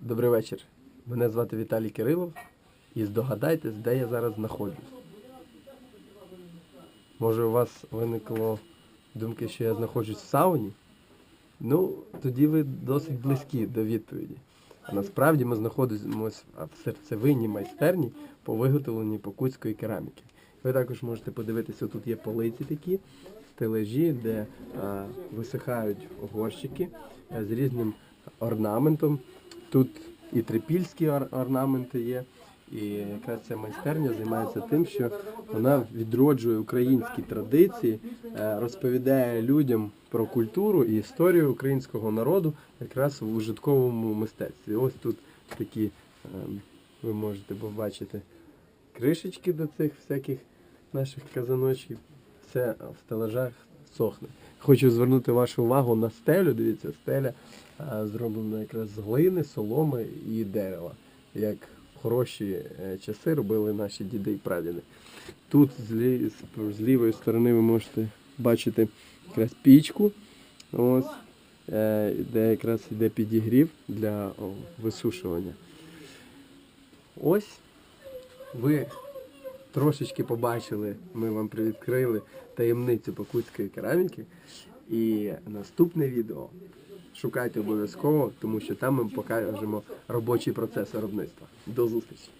Добрий вечір. Мене звати Віталій Кирилов. І здогадайтесь, де я зараз знаходжусь. Може, у вас виникло думки, що я знаходжусь в сауні? Ну, тоді ви досить близькі до відповіді. А насправді ми знаходимося в серцевинній майстерні по виготовленню покутської кераміки. Ви також можете подивитися, тут є полиці такі, стележі, де а, висихають горщики з різним орнаментом. Тут і трипільські ор- орнаменти є. І якраз ця майстерня займається тим, що вона відроджує українські традиції, е, розповідає людям про культуру і історію українського народу якраз в ужитковому мистецтві. Ось тут такі ем, ви можете побачити кришечки до цих всяких наших казаночків. Все в стелажах сохне. Хочу звернути вашу увагу на стелю. Дивіться, стеля зроблена якраз з глини, соломи і дерева. Як хороші е, часи робили наші діди і прадіди. Тут з лівої сторони ви можете бачити якраз пічку, ось, е, де якраз йде підігрів для висушування. Ось ви трошечки побачили, ми вам привідкрили таємницю покутської кераміки. І наступне відео шукайте обов'язково, тому що там ми покажемо робочий процес виробництва. До зустрічі!